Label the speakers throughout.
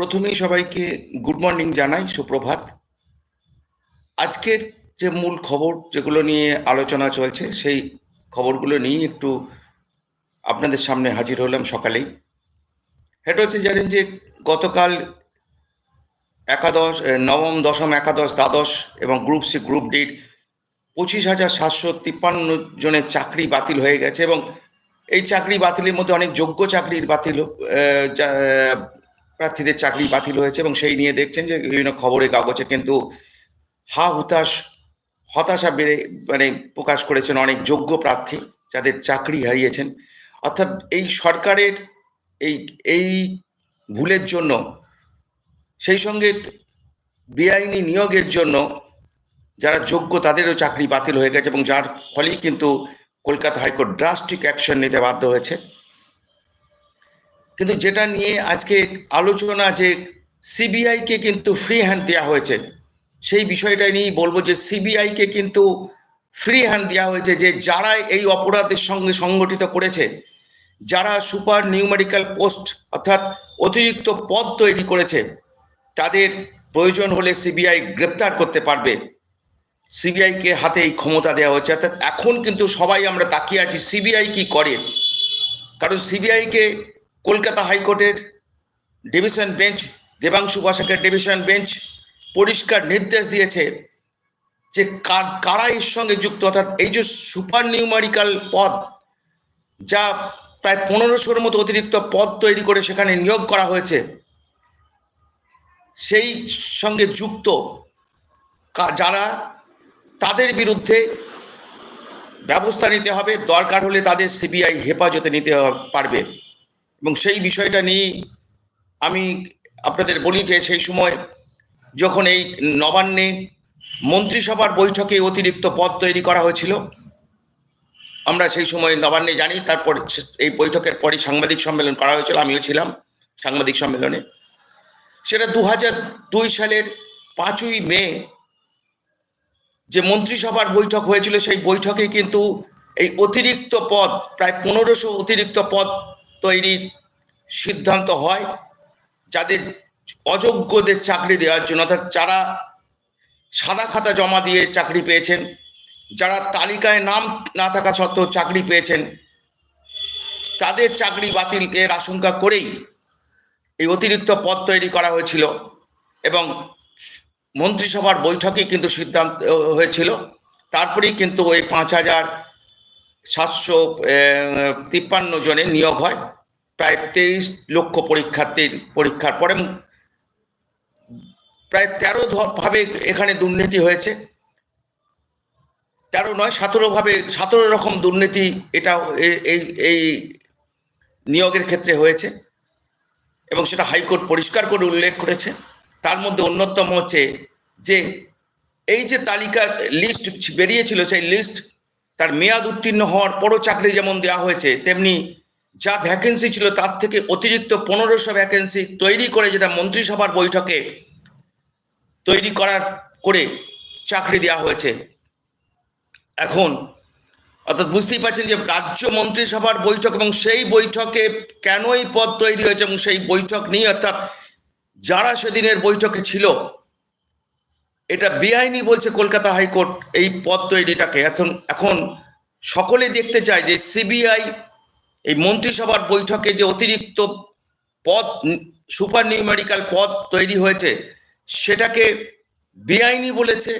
Speaker 1: প্রথমেই সবাইকে good morning জানাই, সুপ্রভাত। আজকের যে মূল খবর যেগুলো নিয়ে আলোচনা চলছে, সেই খবরগুলো নিয়ে একটু আপনাদের সামনে হাজির হলাম সকালেই। সেটা হচ্ছে জানেন যে গতকাল একাদশ নবম, দশম, একাদশ, দ্বাদশ এবং গ্রুপ সি গ্রুপ ডির পঁচিশ হাজার সাতশো তিপ্পান্ন জনের চাকরি বাতিল হয়ে গেছে এবং এই চাকরি বাতিলের মধ্যে অনেক যোগ্য চাকরির বাতিল প্রার্থীদের চাকরি বাতিল হয়েছে এবং সেই নিয়ে দেখছেন যে বিভিন্ন খবরের কাগজে কিন্তু হা হুতাশ, হতাশা বেড়ে মানে প্রকাশ করেছেন অনেক যোগ্য প্রার্থী যাদের চাকরি হারিয়েছেন। অর্থাৎ এই সরকারের এই এই ভুলের জন্য, সেই সঙ্গে বেআইনি নিয়োগের জন্য যারা যোগ্য তাদেরও চাকরি বাতিল হয়ে গেছে এবং যার ফলেই কিন্তু কলকাতা হাইকোর্ট ড্রাস্টিক অ্যাকশন নিতে বাধ্য হয়েছে। কিন্তু যেটা নিয়ে আজকে আলোচনা যে সিবিআইকে কিন্তু ফ্রি হ্যান্ড দেওয়া হয়েছে, সেই বিষয়টা নিয়েই বলব যে সিবিআইকে কিন্তু ফ্রি হ্যান্ড দেওয়া হয়েছে যে যারা এই অপরাধের সঙ্গে সংগঠিত করেছে, যারা সুপার নিউমেরিক্যাল পোস্ট অর্থাৎ অতিরিক্ত পদ তৈরি করেছে, তাদের প্রয়োজন হলে সিবিআই গ্রেপ্তার করতে পারবে। সিবিআইকে হাতে এই ক্ষমতা দেওয়া হয়েছে, অর্থাৎ এখন কিন্তু সবাই আমরা তাকিয়ে আছি সিবিআই কি করে? কারণ সিবিআইকে কলকাতা হাইকোর্টের ডিভিশন বেঞ্চ, দেবাংশু বসাকের ডিভিশন বেঞ্চ পরিষ্কার নির্দেশ দিয়েছে যে কারা এর সঙ্গে যুক্ত, অর্থাৎ এই যে সুপার নিউমারিক্যাল পদ, যা প্রায় পনেরোশোর মতো অতিরিক্ত পদ তৈরি করে সেখানে নিয়োগ করা হয়েছে, সেই সঙ্গে যুক্ত যারা তাদের বিরুদ্ধে ব্যবস্থা নিতে হবে, দরকার হলে তাদের সিবিআই হেফাজতে নিতে পারবে। এবং সেই বিষয়টা নিয়ে আমি আপনাদের বলি যে সেই সময় যখন এই নবান্নে মন্ত্রিসভার বৈঠকে অতিরিক্ত পদ তৈরি করা হয়েছিল, আমরা সেই সময় নবান্নে জানি, তারপর এই বৈঠকের পরে সাংবাদিক সম্মেলন করা হয়েছিল, আমিও ছিলাম সাংবাদিক সম্মেলনে। সেটা দু দুই সালের পাঁচই মে যে মন্ত্রিসভার বৈঠক হয়েছিল, সেই বৈঠকে কিন্তু এই অতিরিক্ত পদ, প্রায় পনেরোশো অতিরিক্ত পদ তৈরির সিদ্ধান্ত হয় যাদের অযোগ্যদের চাকরি দেওয়ার জন্য। অর্থাৎ যারা সাদা খাতা জমা দিয়ে চাকরি পেয়েছেন, যারা তালিকায় নাম না থাকা সত্ত্বেও চাকরি পেয়েছেন, তাদের চাকরি বাতিল এর আশঙ্কা করেই এই অতিরিক্ত পদ তৈরি করা হয়েছিল এবং মন্ত্রিসভার বৈঠকে কিন্তু সিদ্ধান্ত হয়েছিল। তারপরেই কিন্তু ওই পাঁচ হাজার সাতশো তিপ্পান্ন জনের নিয়োগ হয়। প্রায় তেইশ লক্ষ পরীক্ষার্থীর পরীক্ষার পরে প্রায় তেরো ভাবে এখানে দুর্নীতি হয়েছে। তেরো নয়, সতেরো ভাবে সতেরো রকম দুর্নীতি এটা এই এই নিয়োগের ক্ষেত্রে হয়েছে এবং সেটা হাইকোর্ট পরিষ্কার করে উল্লেখ করেছে। তার মধ্যে অন্যতম হচ্ছে যে, এই যে তালিকার লিস্ট বেরিয়েছিল, সেই লিস্ট তার মেয়াদ উত্তীর্ণ হওয়ার পরও চাকরি যেমন দেওয়া হয়েছে, তেমনি যা ভ্যাকেন্সি ছিল তার থেকে অতিরিক্ত পনেরোশো ভ্যাকেন্সি তৈরি করে যেটা মন্ত্রিসভার বৈঠকে তৈরি করার করে চাকরি দেওয়া হয়েছে। এখন, অর্থাৎ বুঝতেই পারছেন যে রাজ্য মন্ত্রিসভার বৈঠক এবং সেই বৈঠকে কেনই পদ তৈরি হয়েছে এবং সেই বৈঠক নিয়ে অর্থাৎ যারা সেদিনের বৈঠকে ছিল এটা বেআইনি বলছে কলকাতা হাইকোর্ট, এই পদ তৈরিটাকে এখন এখন সকলে দেখতে চায় যে সিবিআই এই মন্ত্রিসভার বৈঠকে যে অতিরিক্ত পদ সুপার নিউমেরিক্যাল পদ তৈরি হয়েছে, সেটাকে বেআইনি বলেছে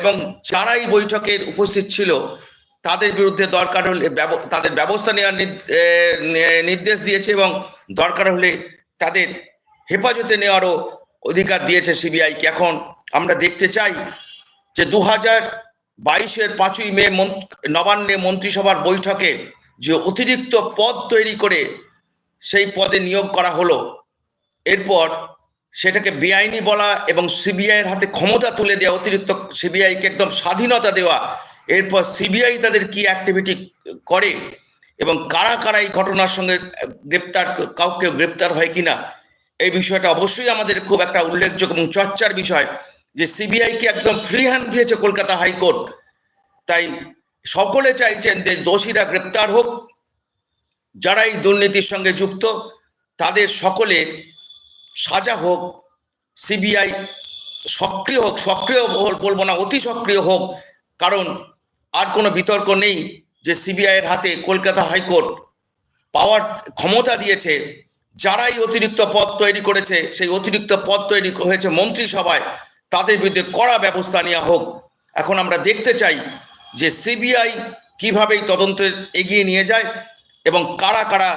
Speaker 1: এবং যারা এই বৈঠকের উপস্থিত ছিল, তাদের বিরুদ্ধে দরকার হলে তাদের ব্যবস্থা নেওয়ার নির্দেশ দিয়েছে এবং দরকার হলে তাদের হেফাজতে নেওয়ারও অধিকার দিয়েছে সিবিআইকে। এখন আমরা দেখতে চাই যে দু হাজার বাইশের পাঁচই মে নবান্নে মন্ত্রিসভার বৈঠকে যে অতিরিক্ত পদ তৈরি করে সেই পদে নিয়োগ করা হলো, এরপর সেটাকে বেআইনি বলা এবং সিবিআইয়ের হাতে ক্ষমতা তুলে দেওয়া, অতিরিক্ত সিবিআইকে একদম স্বাধীনতা দেওয়া, এরপর সিবিআই তাদের কি অ্যাক্টিভিটি করে এবং কারা কারা এই ঘটনার সঙ্গে গ্রেপ্তার কাউকে গ্রেপ্তার হয় কিনা, এই বিষয়টা অবশ্যই আমাদের খুব একটা উল্লেখযোগ্য এবং চর্চার বিষয়। যে সিবিআইকে একদম ফ্রি হ্যান্ড দিয়েছে কলকাতা হাইকোর্ট। তাই সকলে চাইছেন যে দোষীরা গ্রেপ্তার হোক, যারা এই দুর্নীতির সঙ্গে যুক্ত, তাদের সকলে সাজা হোক সিবিআই সক্রিয় হোক, সক্রিয় বল- বলব না, অতি সক্রিয় হোক, কারণ আর কোনো বিতর্ক নেই যে সিবিআই এর হাতে কলকাতা হাইকোর্ট পাওয়ার ক্ষমতা দিয়েছে। যারাই অতিরিক্ত পদ তৈরি করেছে, সেই অতিরিক্ত পদ তৈরি হয়েছে মন্ত্রিসভায়। তাদের বিরুদ্ধে কড়া ব্যবস্থা নেওয়া হোক। এখন আমরা দেখতে চাই যে সিবিআই কীভাবে এই তদন্ত এগিয়ে নিয়ে যায় এবং কারা কারা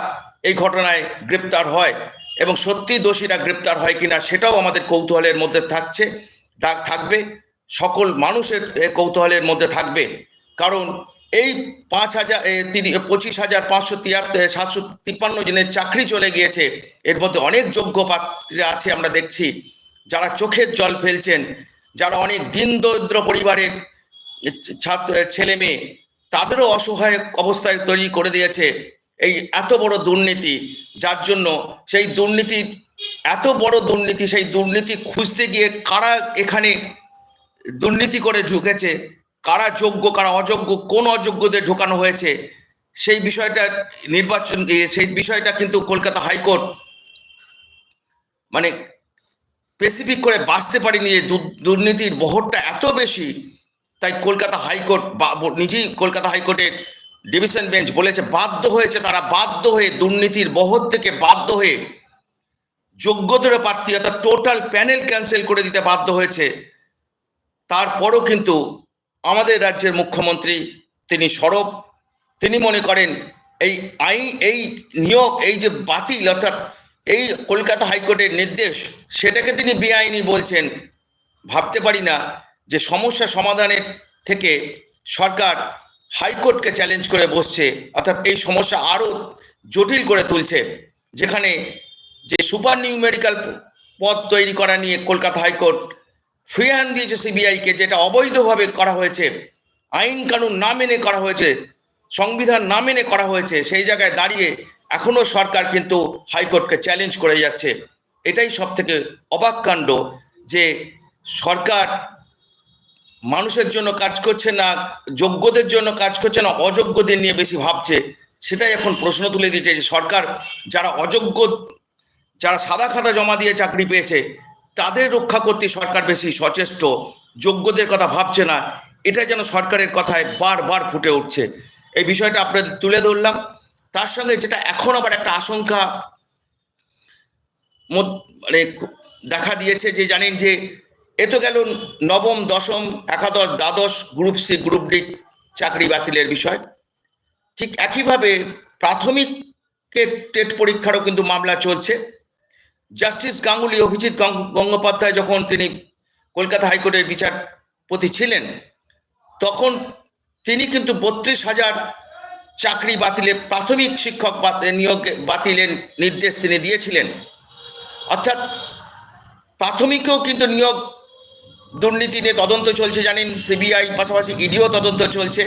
Speaker 1: এই ঘটনায় গ্রেপ্তার হয় এবং সত্যি দোষীরা গ্রেপ্তার হয় কিনা সেটাও আমাদের কৌতূহলের মধ্যে থাকছে থাকবে। সকল মানুষের কৌতূহলের মধ্যে থাকবে। কারণ এই পাঁচ হাজার পঁচিশ হাজার পাঁচশো তিয়াত্তর সাতশো তিপ্পান্ন জনের চাকরি চলে গিয়েছে। এর মধ্যে অনেক যোগ্য পাত্রী আছে আমরা দেখছি। যারা চোখের জল ফেলছেন, যারা অনেক দিন দরিদ্র পরিবারের ছাত্র, ছেলে মেয়ে, তাদেরও অসহায় অবস্থায় তৈরি করে দিয়েছে এই এত বড় দুর্নীতি, যার জন্য সেই দুর্নীতি, এত বড় দুর্নীতি, সেই দুর্নীতি খুঁজতে গিয়ে কারা এখানে দুর্নীতি করে ঢুকেছে, কারা যোগ্য, কারা অযোগ্য, কোন অযোগ্যদের ঢোকানো হয়েছে, সেই বিষয়টা নির্বাচন সেই বিষয়টা কিন্তু কলকাতা হাইকোর্ট মানে স্পেসিফিক করে বাঁচতে পারিনি দুর্নীতির বহরটা এত বেশি, তাই কলকাতা হাইকোর্ট নিজেই কলকাতা হাইকোর্টের ডিভিশন বেঞ্চ বলেছে, বাধ্য হয়েছে তারা বাধ্য হয়ে দুর্নীতির বহর থেকে বাধ্য হয়ে যোগ্যদের প্রার্থী অর্থাৎ টোটাল প্যানেল ক্যান্সেল করে দিতে বাধ্য হয়েছে। তারপরও কিন্তু আমাদের রাজ্যের মুখ্যমন্ত্রী তিনি সরব। তিনি মনে করেন এই আইন, এই নিয়োগ, এই যে বাতিল অর্থাৎ এই কলকাতা হাইকোর্টের নির্দেশ, সেটাকে তিনি বেআইনি বলছেন। ভাবতে পারি না যে সমস্যা সমাধানের থেকে সরকার হাইকোর্টকে চ্যালেঞ্জ করে বসছে, অর্থাৎ এই সমস্যা আরও জটিল করে তুলছে, যেখানে যে সুপার নিউ নিউমেরিক্যাল পদ তৈরি করা নিয়ে কলকাতা হাইকোর্ট ফ্রি হ্যান্ড দিয়েছে সিবিআইকে, যেটা অবৈধভাবে করা হয়েছে, আইন কানুন না মেনে করা হয়েছে, সংবিধান না মেনে করা হয়েছে, সেই জায়গায় দাঁড়িয়ে এখনও সরকার কিন্তু হাইকোর্টকে চ্যালেঞ্জ করে যাচ্ছে। এটাই সব থেকে অবাক কাণ্ড যে সরকার মানুষের জন্য কাজ করছে না, যোগ্যদের জন্য কাজ করছে না, অযোগ্যদের নিয়ে বেশি ভাবছে। সেটাই এখন প্রশ্ন তুলে দিয়েছে যে সরকার যারা অযোগ্য, যারা সাদা খাতা জমা দিয়ে চাকরি পেয়েছে, তাদের রক্ষা করতে সরকার বেশি সচেষ্ট, যোগ্যদের কথা ভাবছে না। এটা যেন সরকারের কথায় বারবার ফুটে উঠছে। এই বিষয়টা আপনাদের তুলে ধরলাম। তার সঙ্গে যেটা এখন আবার একটা আশঙ্কা মানে দেখা দিয়েছে যে জানেন যে এ তো গেল নবম, দশম, একাদশ, দ্বাদশ গ্রুপ সি গ্রুপ ডি চাকরি বাতিলের বিষয়। ঠিক একইভাবে প্রাথমিক টেট পরীক্ষারও কিন্তু মামলা চলছে। জাস্টিস গাঙ্গুলি, অভিজিৎ গঙ্গোপাধ্যায় যখন তিনি কলকাতা হাইকোর্টের বিচারপতি ছিলেন, তখন তিনি কিন্তু বত্রিশ হাজার চাকরি বাতিলে, প্রাথমিক শিক্ষক নিয়োগ বাতিলের নির্দেশ তিনি দিয়েছিলেন। অর্থাৎ প্রাথমিকেও কিন্তু নিয়োগ দুর্নীতি নিয়ে তদন্ত চলছে, জানেন, সিবিআই পাশাপাশি ইডিও তদন্ত চলছে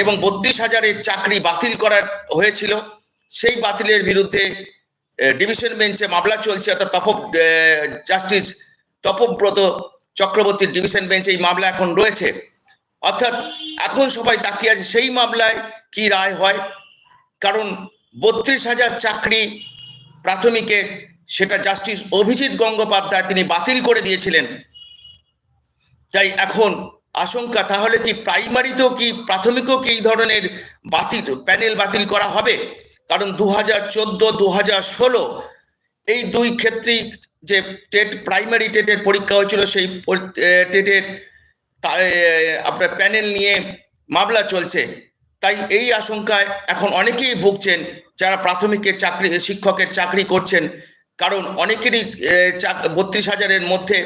Speaker 1: এবং বত্রিশ হাজারের চাকরি বাতিল করার হয়েছিল। সেই বাতিলের বিরুদ্ধে ডিভিশন বেঞ্চে মামলা চলছে, অর্থাৎ তপ জাস্টিস তপব্রত চক্রবর্তীর ডিভিশন বেঞ্চে এই মামলা এখন রয়েছে। অর্থাৎ এখন সবাই তাকিয়ে আছে সেই মামলায় কি রায় হয়। কারণ বত্রিশ হাজার চাকরি প্রাথমিকে সেটা জাস্টিস অভিজিৎ গঙ্গোপাধ্যায় তিনি বাতিল করে দিয়েছিলেন। তাই এখন আশঙ্কা, তাহলে কি প্রাইমারিতেও কি প্রাথমিকও কি এই ধরনের বাতিল, প্যানেল বাতিল করা হবে? কারণ দু হাজার চোদ্দ দু হাজার ষোলো এই দুই ক্ষেত্রেই যে টেট, প্রাইমারি টেটের পরীক্ষা হয়েছিল সেই টেটের আপনার প্যানেল নিয়ে মামলা চলছে। তাই এই আশঙ্কায় এখন অনেকেই ভুগছেন যারা প্রাথমিকের চাকরি, শিক্ষকের চাকরি করছেন। কারণ অনেকেরই বত্রিশ হাজারের মধ্যে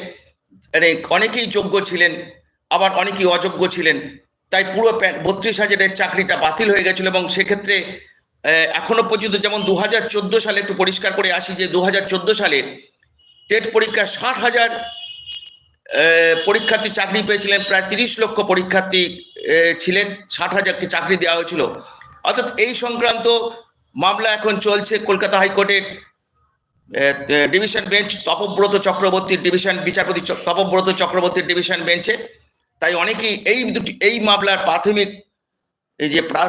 Speaker 1: মানে অনেকেই যোগ্য ছিলেন, আবার অনেকেই অযোগ্য ছিলেন। তাই পুরো বত্রিশ হাজারের চাকরিটা বাতিল হয়ে গেছিল এবং সেক্ষেত্রে এখনও পর্যন্ত যেমন দু হাজার চোদ্দ সালে একটু পরিষ্কার করে আসি যে দু হাজার চোদ্দ সালে টেট পরীক্ষা ষাট হাজার পরীক্ষার্থী চাকরি পেয়েছিলেন, প্রায় তিরিশ লক্ষ পরীক্ষার্থী ছিলেন, ষাট হাজারকে চাকরি দেওয়া হয়েছিল। অর্থাৎ এই সংক্রান্ত মামলা এখন চলছে কলকাতা হাইকোর্টের ডিভিশন বেঞ্চ, তপব্রত চক্রবর্তীর ডিভিশন বিচারপতি তপব্রত চক্রবর্তীর ডিভিশন বেঞ্চে। তাই অনেকেই এই দুটি, এই মামলার প্রাথমিক, এই যে প্রা-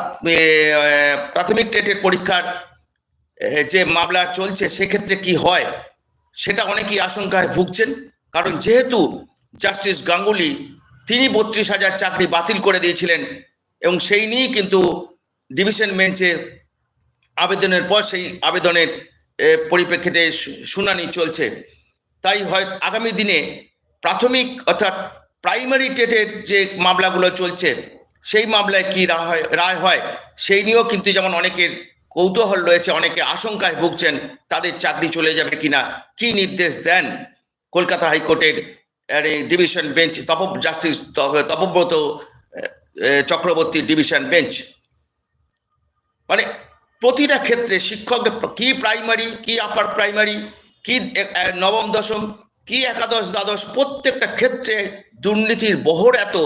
Speaker 1: প্রাথমিক টেটের পরীক্ষার যে মামলা চলছে, সেক্ষেত্রে কি হয়? সেটা অনেকেই আশঙ্কায় ভুগছেন। কারণ যেহেতু জাস্টিস গাঙ্গুলি তিনি বত্রিশ হাজার চাকরি বাতিল করে দিয়েছিলেন এবং সেই নিয়েই কিন্তু ডিভিশন বেঞ্চে আবেদনের পর সেই আবেদনের পরিপ্রেক্ষিতে শুনানি চলছে। তাই হয়, আগামী দিনে প্রাথমিক অর্থাৎ প্রাইমারি টেটের যে মামলাগুলো চলছে, সেই মামলায় কি রায় রায় হয়, সেই নিয়েও কিন্তু যেমন অনেকের কৌতূহল রয়েছে, অনেকে আশঙ্কায় ভুগছেন তাদের চাকরি চলে যাবে কিনা, কি নির্দেশ দেন কলকাতা হাইকোর্টের ডিভিশন বেঞ্চ তপ জাস্টিস তপ- তপব্রত চক্রবর্তী ডিভিশন বেঞ্চ মানে প্রতিটা ক্ষেত্রে শিক্ষক কি প্রাইমারি কি আপার প্রাইমারি কি নবম, দশম, কি একাদশ, দ্বাদশ, প্রত্যেকটা ক্ষেত্রে দুর্নীতির বহর এত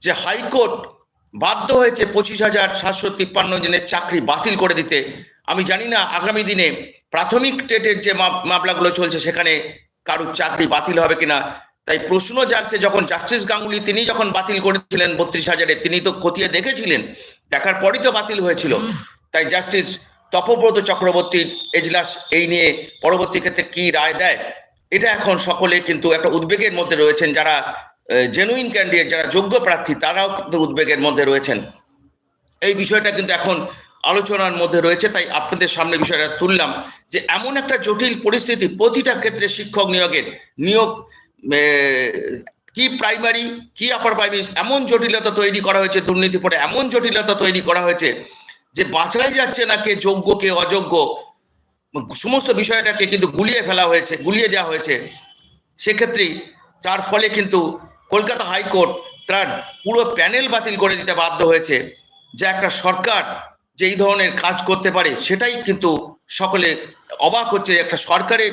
Speaker 1: যে হাইকোর্ট বাধ্য হয়েছে পঁচিশ হাজার সাতশো তিপ্পান্ন জনের চাকরি বাতিল করে দিতে। আমি জানি না আগামী দিনে প্রাথমিক টেটের যে মাম- মামলাগুলো চলছে সেখানে কারুর চাকরি বাতিল হবে কিনা। তাই প্রশ্ন যাচ্ছে যখন জাস্টিস গাঙ্গুলি তিনি যখন বাতিল করেছিলেন বত্রিশ হাজারে, তিনি তো খতিয়ে দেখেছিলেন, দেখার পরই তো বাতিল হয়েছিল। তাই জাস্টিস তপব্রত চক্রবর্তীর এজলাস এই নিয়ে পরবর্তী ক্ষেত্রে কি রায় দেয়? এটা এখন সকলে কিন্তু একটা উদ্বেগের মধ্যে রয়েছেন, যারা জেনুইন ক্যান্ডিডেট যারা যোগ্য প্রার্থী, তারাও কিন্তু উদ্বেগের মধ্যে রয়েছেন। এই বিষয়টা কিন্তু এখন আলোচনার মধ্যে রয়েছে, তাই আপনাদের সামনে বিষয়টা তুললাম যে এমন একটা জটিল পরিস্থিতি প্রতিটা ক্ষেত্রে শিক্ষক নিয়োগের নিয়োগ কি প্রাইমারি কি আপার প্রাইমারি এমন জটিলতা তৈরি করা হয়েছে, দুর্নীতি পরে এমন জটিলতা তৈরি করা হয়েছে যে বাঁচাই যাচ্ছে না কে যোগ্য কে অযোগ্য। সমস্ত বিষয়টাকে কিন্তু গুলিয়ে ফেলা হয়েছে, গুলিয়ে দেওয়া হয়েছে। সেক্ষেত্রেই যার ফলে কিন্তু কলকাতা হাইকোর্ট তার পুরো প্যানেল বাতিল করে দিতে বাধ্য হয়েছে যে একটা সরকার যে এই ধরনের কাজ করতে পারে, সেটাই কিন্তু সকলে অবাক হচ্ছে একটা সরকারের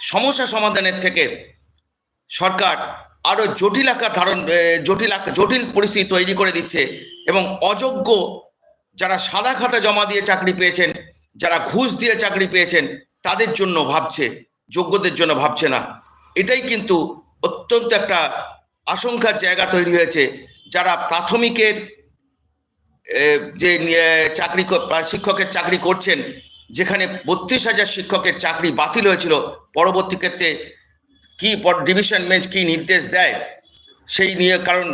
Speaker 1: সমস্যা সমাধানের থেকে সরকার আরও জটিল আকার ধারণ জটিল জটিল পরিস্থিতি তৈরি করে দিচ্ছে এবং অযোগ্য যারা সাদা খাতা জমা দিয়ে চাকরি পেয়েছেন, যারা ঘুষ দিয়ে চাকরি পেয়েছেন, তাদের জন্য ভাবছে, যোগ্যদের জন্য ভাবছে না। এটাই কিন্তু অত্যন্ত একটা আশঙ্কার জায়গা তৈরি হয়েছে। যারা প্রাথমিকের যে চাকরি কর- শিক্ষকের চাকরি করছেন, যেখানে বত্রিশ হাজার শিক্ষকের চাকরি বাতিল হয়েছিল, পরবর্তী ক্ষেত্রে কি ডিভিশন বেঞ্চ কি নির্দেশ দেয়? সেই নিয়ে কারণ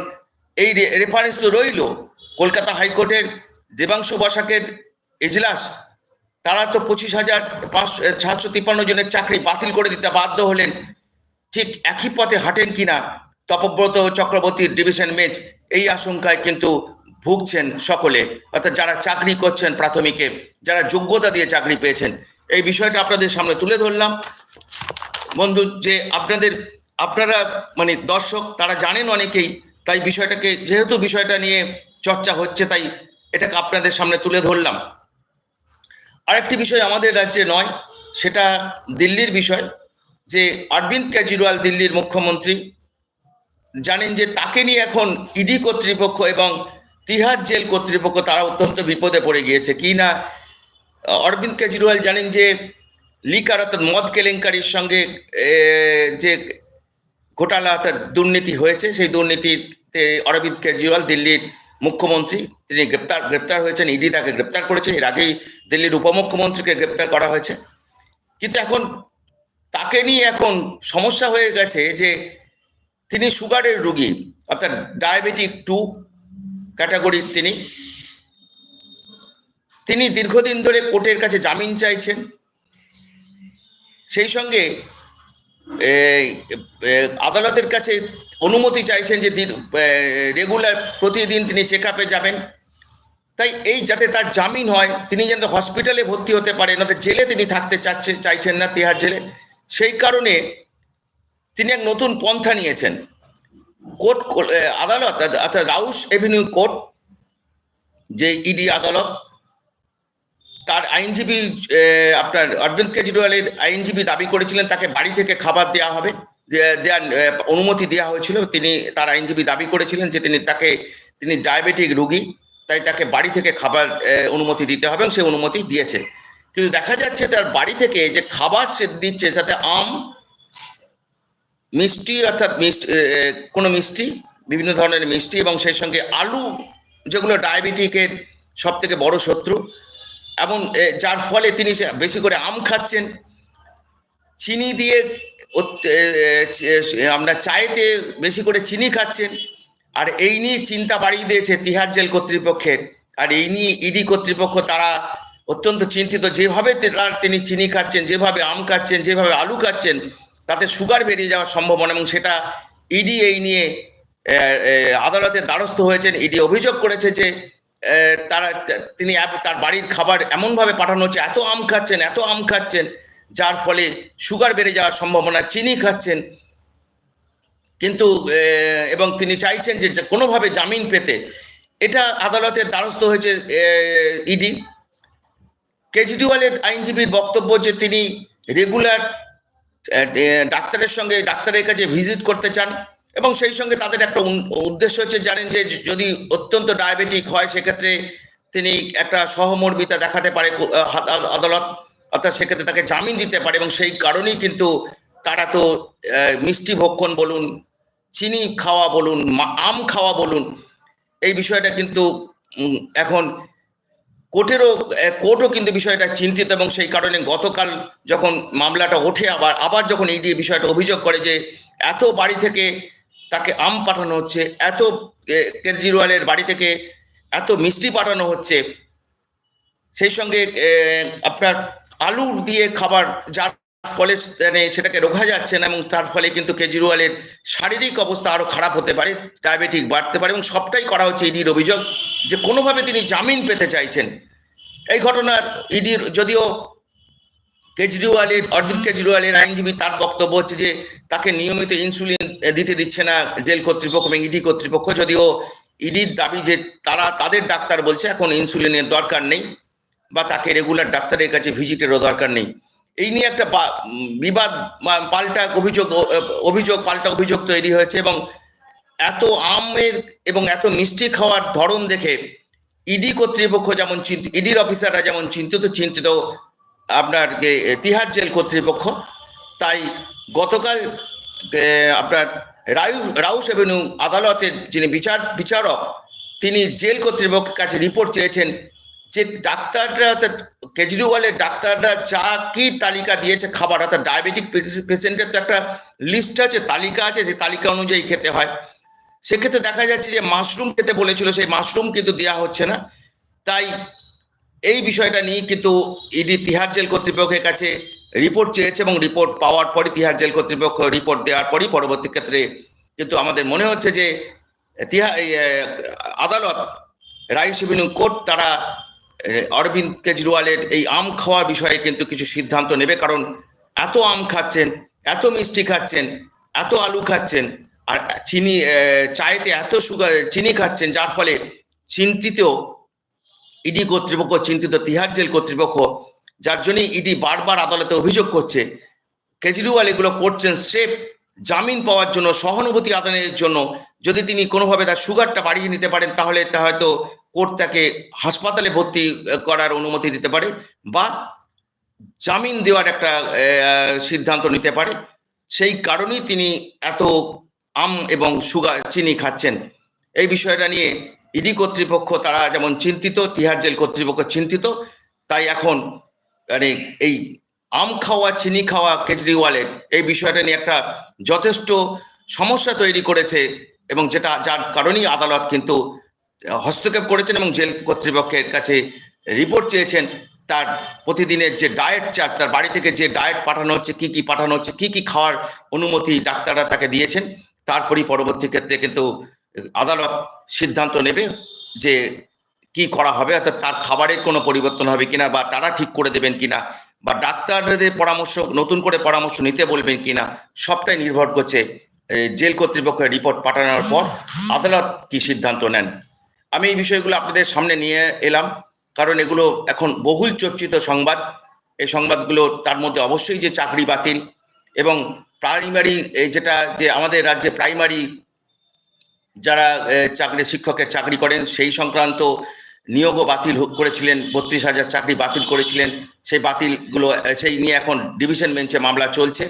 Speaker 1: এই রেফারেন্স তো রইল। কলকাতা হাইকোর্টের দেবাংশু বসাকের এজলাস। তারা তো পঁচিশ হাজার পাঁচশো সাতশো তিপ্পান্ন জনের চাকরি বাতিল করে দিতে বাধ্য হলেন। ঠিক একই পথে হাঁটেন কিনা? তপব্রত চক্রবর্তীর ডিভিশন বেঞ্চ এই আশঙ্কায় কিন্তু ভুগছেন সকলে। অর্থাৎ যারা চাকরি করছেন প্রাথমিকে, যারা যোগ্যতা দিয়ে চাকরি পেয়েছেন। এই বিষয়টা আপনাদের সামনে তুলে ধরলাম। বন্ধু, যে আপনাদের, আপনারা মানে দর্শক, তারা জানেন অনেকেই, তাই বিষয়টাকে, যেহেতু বিষয়টা নিয়ে চর্চা হচ্ছে, তাই এটাকে আপনাদের সামনে তুলে ধরলাম। আরেকটি বিষয় আমাদের রাজ্যে নয়, সেটা দিল্লির বিষয়, যে অরবিন্দ কেজরিওয়াল দিল্লির মুখ্যমন্ত্রী জানেন যে তাকে নিয়ে এখন ইডি কর্তৃপক্ষ এবং তিহার জেল কর্তৃপক্ষ, তারা অত্যন্ত বিপদে পড়ে গিয়েছে। কি না, অরবিন্দ কেজরিওয়াল জানেন যে লিকার অর্থাৎ মদ কেলেঙ্কারির সঙ্গে যে ঘোটালা অর্থাৎ দুর্নীতি হয়েছে, সেই দুর্নীতিতে অরবিন্দ কেজরিওয়াল দিল্লির মুখ্যমন্ত্রী, তিনি গ্রেপ্তার গ্রেপ্তার হয়েছেন, ইডি তাকে গ্রেপ্তার করেছে, এর আগেই দিল্লির উপমুখ্যমন্ত্রীকে গ্রেপ্তার করা হয়েছে। কিন্তু এখন তাকে নিয়ে এখন সমস্যা হয়ে গেছে যে তিনি সুগারের রুগী, অর্থাৎ ডায়াবেটিক টু ক্যাটাগরির তিনি। তিনি দীর্ঘদিন ধরে কোর্টের কাছে জামিন চাইছেন। সেই সঙ্গে আদালতের কাছে অনুমতি চাইছেন যে রেগুলার প্রতিদিন তিনি চেক আপে যাবেন। তাই এই যাতে তার জামিন হয়, তিনি যেন হসপিটালে ভর্তি হতে পারেন, অর্থাৎ জেলে তিনি থাকতে চাচ্ছে, চাইছেন না তিহার জেলে, সেই কারণে তিনি এক নতুন পন্থা নিয়েছেন। কোর্ট আদালত, অর্থাৎ রাউস এভিনিউ কোর্ট, যে ইডি আদালত তার আইনজীবী আপনার অরবিন্দ কেজরিওয়ালের আইনজীবী দাবি করেছিলেন তাকে বাড়ি থেকে খাবার দেওয়া হবে দেওয়ার অনুমতি দেওয়া হয়েছিল। তিনি তার আইনজীবী দাবি করেছিলেন যে তিনি তাকে, তিনি ডায়াবেটিক রোগী, তাই তাকে বাড়ি থেকে খাবার অনুমতি দিতে হবে এবং সে অনুমতি দিয়েছে। কিন্তু দেখা যাচ্ছে তার বাড়ি থেকে যে খাবার সে দিচ্ছে, সাথে আম, মিষ্টি, অর্থাৎ মিষ্টি কোনো মিষ্টি, বিভিন্ন ধরনের মিষ্টি এবং সেই সঙ্গে আলু, যেগুলো ডায়াবেটিকের সব থেকে বড় শত্রু এবং যার ফলে তিনি বেশি করে আম খাচ্ছেন। চিনি দিয়ে আপনার চায়েতে বেশি করে চিনি খাচ্ছেন। আর এই নিয়ে চিন্তা বাড়িয়ে দিয়েছে তিহার জেল কর্তৃপক্ষের। আর এই নিয়ে ইডি কর্তৃপক্ষ তারা অত্যন্ত চিন্তিত। যেভাবে তার তিনি চিনি খাচ্ছেন, যেভাবে আম খাচ্ছেন, যেভাবে আলু খাচ্ছেন, তাতে সুগার বেরিয়ে যাওয়ার সম্ভাবনা এবং সেটা ইডি এই নিয়ে আদালতের দ্বারস্থ হয়েছেন। ইডি অভিযোগ করেছে যে তারা, তিনি তার বাড়ির খাবার এমনভাবে পাঠানো হচ্ছে, এত আম খাচ্ছেন, এত আম খাচ্ছেন, যার ফলে সুগার বেড়ে যাওয়ার সম্ভাবনা, চিনি খাচ্ছেন। কিন্তু এবং তিনি চাইছেন যে কোনোভাবে জামিন পেতে। এটা আদালতের দ্বারস্থ হয়েছে ইডি কেজরিওয়ালের আইনজীবীর বক্তব্য যে, তিনি রেগুলার ডাক্তারের সঙ্গে, ডাক্তারের কাছে ভিজিট করতে চান। এবং সেই সঙ্গে তাদের একটা উদ্দেশ্য হচ্ছে জানেন যে যদি অত্যন্ত ডায়াবেটিক হয়, সেক্ষেত্রে তিনি একটা সহমর্মিতা দেখাতে পারে আদালত, অর্থাৎ সেক্ষেত্রে তাকে জামিন দিতে পারে এবং সেই কারণেই কিন্তু তারা তো মিষ্টি ভক্ষণ বলুন, চিনি খাওয়া বলুন আম খাওয়া বলুন, এই বিষয়টা কিন্তু এখন কোর্টেরও কোর্টও কিন্তু বিষয়টা চিন্তিত এবং সেই কারণে গতকাল যখন মামলাটা ওঠে, আবার আবার যখন ইডি বিষয়টা অভিযোগ করে যে এত বাড়ি থেকে তাকে আম পাঠানো হচ্ছে, এত কেজরিওয়ালের বাড়ি থেকে এত মিষ্টি পাঠানো হচ্ছে। সেই সঙ্গে আপনার আলু দিয়ে খাবার, যার ফলে মানে সেটাকে রোখা যাচ্ছে না এবং তার ফলে কিন্তু কেজরিওয়ালের শারীরিক অবস্থা আরও খারাপ হতে পারে, ডায়াবেটিক বাড়তে পারে এবং সবটাই করা হচ্ছে ইডির অভিযোগ যে কোনোভাবে তিনি জামিন পেতে চাইছেন। এই ঘটনার ইডির যদিও কেজরিওয়ালের, অরবিন্দ কেজরিওয়ালের আইনজীবী তার বক্তব্য হচ্ছে যে তাকে নিয়মিত ইনসুলিন দিতে দিচ্ছে না জেল কর্তৃপক্ষ এবং ইডি কর্তৃপক্ষ যদিও ইডির দাবি যে তারা, তাদের ডাক্তার বলছে এখন ইনসুলিনের দরকার নেই বা তাকে রেগুলার ডাক্তারের কাছে ভিজিটেরও দরকার নেই। এই নিয়ে একটা বিবাদ পাল্টা অভিযোগ অভিযোগ, পাল্টা অভিযোগ তৈরি হয়েছে এবং এত আমের এবং এত মিষ্টি খাওয়ার ধরন দেখে ইডি কর্তৃপক্ষ যেমন চিন্তিত ইডির অফিসাররা যেমন চিন্তিত চিন্তিত আপনার যে তিহার জেল কর্তৃপক্ষ, তাই গতকাল আপনার রায়ু রাউস এভিনিউ আদালতের যিনি বিচার, বিচারক, তিনি জেল কর্তৃপক্ষের কাছে রিপোর্ট চেয়েছেন যে ডাক্তাররা, কেজরিওয়ালের ডাক্তাররা যা কি তালিকা দিয়েছে, খাবার, অর্থাৎ ডায়াবেটিক পেশেন্টের তো একটা লিস্ট আছে, তালিকা আছে যে তালিকা অনুযায়ী খেতে হয়। সেক্ষেত্রে দেখা যাচ্ছে যে মাশরুম খেতে বলেছিল, সেই মাশরুম কিন্তু দেওয়া হচ্ছে না। তাই এই বিষয়টা নিয়ে কিন্তু ইডি তিহার জেল কর্তৃপক্ষের কাছে রিপোর্ট চেয়েছে এবং রিপোর্ট পাওয়ার পরই তিহার জেল কর্তৃপক্ষ রিপোর্ট দেওয়ার পরই পরবর্তী ক্ষেত্রে কিন্তু আমাদের মনে হচ্ছে যে আদালত, রায় সিভিনিউ কোর্ট তারা অরবিন্দ কেজরিওয়ালের এই আম খাওয়ার বিষয়ে কিন্তু কিছু সিদ্ধান্ত নেবে। কারণ এত আম খাচ্ছেন, এত মিষ্টি খাচ্ছেন, এত আলু খাচ্ছেন, আর চিনি চায়েতে এত সুগার চিনি খাচ্ছেন, যার ফলে চিন্তিত ইডি কর্তৃপক্ষ, চিন্তিত তিহার জেল কর্তৃপক্ষ, যার জন্যই ইডি বারবার আদালতে অভিযোগ করছে, কেজরিওয়াল এগুলো করছেন স্রেফ জামিন পাওয়ার জন্য, সহানুভূতি আদানের জন্য। যদি তিনি কোনোভাবে তার সুগারটা বাড়িয়ে নিতে পারেন, তাহলে তা হয়তো কোর্ট তাকে হাসপাতালে ভর্তি করার অনুমতি দিতে পারে বা জামিন দেওয়ার একটা সিদ্ধান্ত নিতে পারে। সেই কারণেই তিনি এত আম এবং সুগার চিনি খাচ্ছেন। এই বিষয়টা নিয়ে ইডি কর্তৃপক্ষ, তারা যেমন চিন্তিত, তিহার জেল কর্তৃপক্ষ চিন্তিত, তাই এখন মানে এই আম খাওয়া, চিনি খাওয়া, কেজরিওয়ালের এই বিষয়টা নিয়ে একটা যথেষ্ট সমস্যা তৈরি করেছে এবং যেটা যার কারণেই আদালত কিন্তু হস্তক্ষেপ করেছেন এবং জেল কর্তৃপক্ষের কাছে রিপোর্ট চেয়েছেন। তার প্রতিদিনের যে ডায়েট চার্ট, তার বাড়ি থেকে যে ডায়েট পাঠানো হচ্ছে, কি কি পাঠানো হচ্ছে, কি কি খাওয়ার অনুমতি ডাক্তাররা তাকে দিয়েছেন, তারপরই পরবর্তী ক্ষেত্রে কিন্তু আদালত সিদ্ধান্ত নেবে যে কি করা হবে, অর্থাৎ তার খাবারের কোনো পরিবর্তন হবে কিনা বা তারা ঠিক করে দেবেন কিনা বা ডাক্তারদের পরামর্শ, নতুন করে পরামর্শ নিতে বলবেন কিনা, সবটাই নির্ভর করছে জেল কর্তৃপক্ষের রিপোর্ট পাঠানোর পর আদালত কি সিদ্ধান্ত নেন। আমি এই বিষয়গুলো আপনাদের সামনে নিয়ে এলাম, কারণ এগুলো এখন বহুল চর্চিত সংবাদ। এই সংবাদগুলো তার মধ্যে অবশ্যই যে চাকরি বাতিল এবং প্রাইমারি, এই যেটা যে আমাদের রাজ্যে প্রাইমারি যারা চাকরি শিক্ষকের চাকরি করেন, সেই সংক্রান্ত নিয়োগও বাতিল করেছিলেন, বত্রিশ হাজার চাকরি বাতিল করেছিলেন, সেই বাতিলগুলো সেই নিয়ে এখন ডিভিশন বেঞ্চে মামলা চলছে।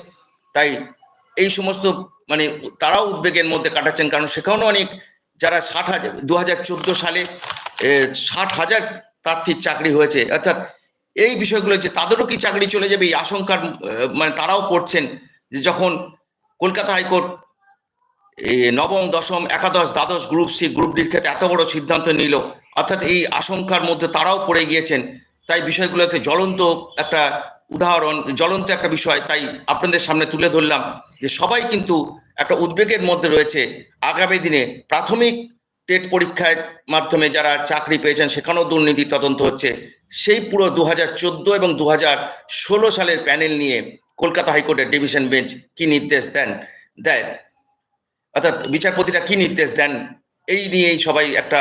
Speaker 1: তাই এই সমস্ত মানে তারাও উদ্বেগের মধ্যে কাটাচ্ছেন, কারণ সেখানেও অনেক যারা ষাট হাজার, দু হাজার চোদ্দ সালে ষাট হাজার প্রার্থীর চাকরি হয়েছে, অর্থাৎ এই বিষয়গুলো যে তাদেরও কি চাকরি চলে যাবে, এই আশঙ্কার মানে তারাও করছেন যে যখন কলকাতা হাইকোর্ট নবম, দশম, একাদশ, দ্বাদশ গ্রুপ সি গ্রুপ ডির ক্ষেত্রে এত বড় সিদ্ধান্ত নিল। অর্থাৎ এই আশঙ্কার মধ্যে তারাও পড়ে গিয়েছেন। তাই বিষয়গুলোতে জ্বলন্ত একটা উদাহরণ, জ্বলন্ত একটা বিষয় তাই আপনাদের সামনে তুলে ধরলাম যে সবাই কিন্তু একটা উদ্বেগের মধ্যে রয়েছে। আগামী দিনে প্রাথমিক টেট পরীক্ষার মাধ্যমে যারা চাকরি পেয়েছেন, সেখানেও দুর্নীতি তদন্ত হচ্ছে। সেই পুরো দু হাজার চোদ্দ এবং দু হাজার ষোলো সালের প্যানেল নিয়ে কলকাতা হাইকোর্টের ডিভিশন বেঞ্চ কি নির্দেশ দেন? দেয় অর্থাৎ বিচারপতিরা কি নির্দেশ দেন, এই নিয়েই সবাই একটা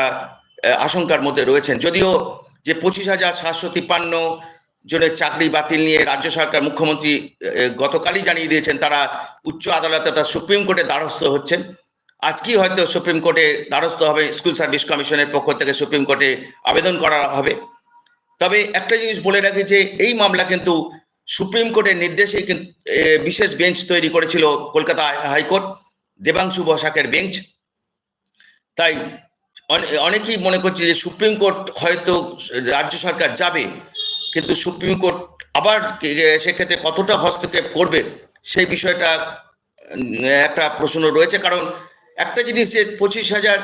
Speaker 1: আশঙ্কার মধ্যে রয়েছেন। যদিও যে পঁচিশ হাজার সাতশো তিপ্পান্ন জনের চাকরি বাতিল নিয়ে রাজ্য সরকার মুখ্যমন্ত্রী গতকালই জানিয়ে দিয়েছেন, তারা উচ্চ আদালতে তার সুপ্রিম কোর্টে দ্বারস্থ হচ্ছেন। আজকেই হয়তো সুপ্রিম কোর্টে দ্বারস্থ হবে, স্কুল সার্ভিস কমিশনের পক্ষ থেকে সুপ্রিম কোর্টে আবেদন করা হবে। তবে একটা জিনিস বলে রাখি যে, এই মামলা কিন্তু সুপ্রিম কোর্টের নির্দেশেই কিন্তু বিশেষ বেঞ্চ তৈরি করেছিল কলকাতা হাইকোর্ট। দেবাংশু বসাকের বেঞ্চ। তাই অনে- অনেকেই মনে করছে যে সুপ্রিম কোর্ট হয়তো রাজ্য সরকার যাবে, কিন্তু সুপ্রিম কোর্ট আবার সেক্ষেত্রে কতটা হস্তক্ষেপ করবে সেই বিষয়টা একটা প্রশ্ন রয়েছে। কারণ একটা জিনিস যে পঁচিশ হাজার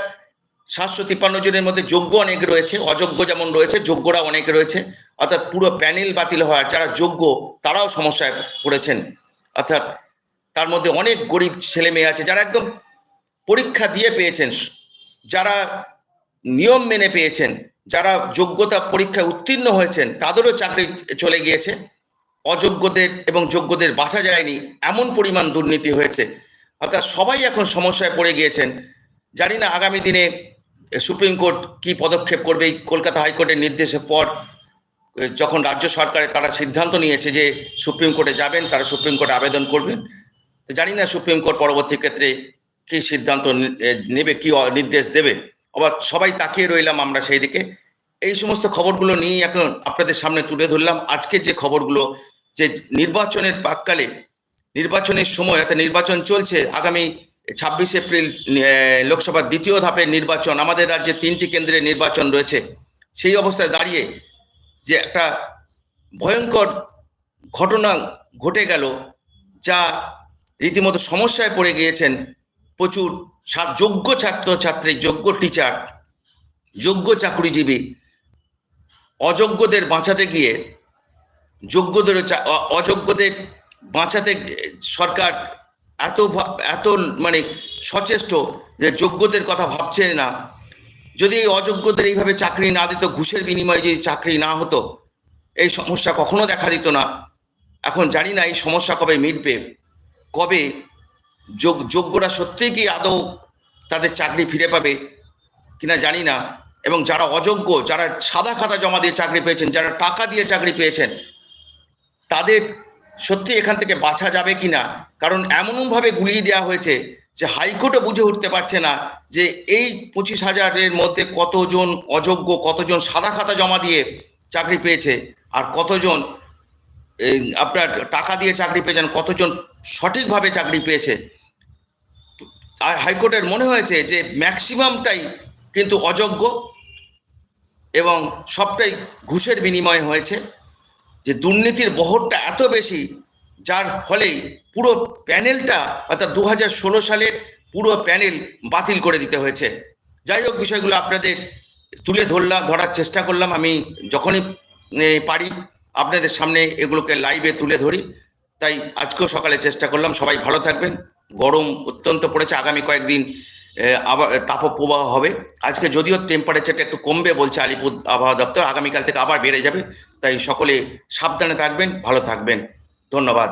Speaker 1: সাতশো তিপ্পান্ন জনের মধ্যে যোগ্য অনেক রয়েছে, অযোগ্য যেমন রয়েছে, যোগ্যরা অনেক রয়েছে। অর্থাৎ পুরো প্যানেল বাতিল হওয়ার যারা যোগ্য, তারাও সমস্যায় পড়েছেন। অর্থাৎ তার মধ্যে অনেক গরিব ছেলে মেয়ে আছে যারা একদম পরীক্ষা দিয়ে পেয়েছেন, যারা নিয়ম মেনে পেয়েছেন, যারা যোগ্যতা পরীক্ষায় উত্তীর্ণ হয়েছেন, তাদেরও চাকরি চলে গিয়েছে। অযোগ্যদের এবং যোগ্যদের বাঁচা যায়নি, এমন পরিমাণ দুর্নীতি হয়েছে। অর্থাৎ সবাই এখন সমস্যায় পড়ে গিয়েছেন। জানি না আগামী দিনে সুপ্রিম কোর্ট কি পদক্ষেপ করবে এই কলকাতা হাইকোর্টের নির্দেশের পর, যখন রাজ্য সরকারের তারা সিদ্ধান্ত নিয়েছে যে সুপ্রিম কোর্টে যাবেন, তারা সুপ্রিম কোর্টে আবেদন করবেন। তো জানি না সুপ্রিম কোর্ট পরবর্তী ক্ষেত্রে কি সিদ্ধান্ত নেবে, কি নির্দেশ দেবে। আবার সবাই তাকিয়ে রইলাম আমরা সেই দিকে। এই সমস্ত খবরগুলো নিয়ে এখন আপনাদের সামনে তুলে ধরলাম। আজকে যে খবরগুলো, যে নির্বাচনের প্রাককালে, নির্বাচনের সময় অর্থাৎ নির্বাচন চলছে, আগামী ছাব্বিশ এপ্রিল লোকসভার দ্বিতীয় ধাপের নির্বাচন, আমাদের রাজ্যে তিনটি কেন্দ্রে নির্বাচন রয়েছে। সেই অবস্থায় দাঁড়িয়ে যে একটা ভয়ঙ্কর ঘটনা ঘটে গেল, যা রীতিমতো সমস্যায় পড়ে গিয়েছেন প্রচুর যোগ্য ছাত্রছাত্রী, যোগ্য টিচার যোগ্য চাকরিজীবী। অযোগ্যদের বাঁচাতে গিয়ে যোগ্যদের অযোগ্যদের বাঁচাতে সরকার এত এত মানে সচেষ্ট যে যোগ্যদের কথা ভাবছে না। যদি এই অযোগ্যদের এইভাবে চাকরি না দিত, ঘুষের বিনিময়ে যদি চাকরি না হতো, এই সমস্যা কখনো দেখা দিত না। এখন জানি না এই সমস্যা কবে মিটবে। কবে যোগ, যোগ্যরা সত্যিই কি আদৌ তাদের চাকরি ফিরে পাবে কিনা জানি না। এবং যারা অযোগ্য, যারা সাদা খাতা জমা দিয়ে চাকরি পেয়েছেন, যারা টাকা দিয়ে চাকরি পেয়েছেন, তাদের সত্যি এখান থেকে বাঁচা যাবে কিনা? কারণ এমনভাবে গুলিয়ে দেওয়া হয়েছে যে হাইকোর্টও বুঝে উঠতে পারছে না যে এই পঁচিশ হাজারের মধ্যে কতজন অযোগ্য, কতজন সাদা খাতা জমা দিয়ে চাকরি পেয়েছে, আর কতজন আপনার টাকা দিয়ে চাকরি পেয়েছেন, কতজন সঠিকভাবে চাকরি পেয়েছে। হাইকোর্টের মনে হয়েছে যে ম্যাক্সিমামটাই কিন্তু অযোগ্য এবং সবটাই ঘুষের বিনিময়ে হয়েছে। যে দুর্নীতির বহরটা এত বেশি, যার ফলেই পুরো প্যানেলটা অর্থাৎ দু হাজার ষোলো সালের পুরো প্যানেল বাতিল করে দিতে হয়েছে। যাই হোক, বিষয়গুলো আপনাদের তুলে ধরলাম, ধরার চেষ্টা করলাম। আমি যখনই পারি, আপনাদের সামনে এগুলোকে লাইভে তুলে ধরি। তাই আজকেও সকালে চেষ্টা করলাম। সবাই ভালো থাকবেন। গরম অত্যন্ত পড়েছে। আগামী কয়েকদিন আবার তাপপ্রবাহ হবে। আজকে যদিও টেম্পারেচারটা একটু কমবে বলছে আলিপুর আবহাওয়া দপ্তর, আগামীকাল থেকে আবার বেড়ে যাবে। তাই সকলে সাবধানে থাকবেন, ভালো থাকবেন। ধন্যবাদ।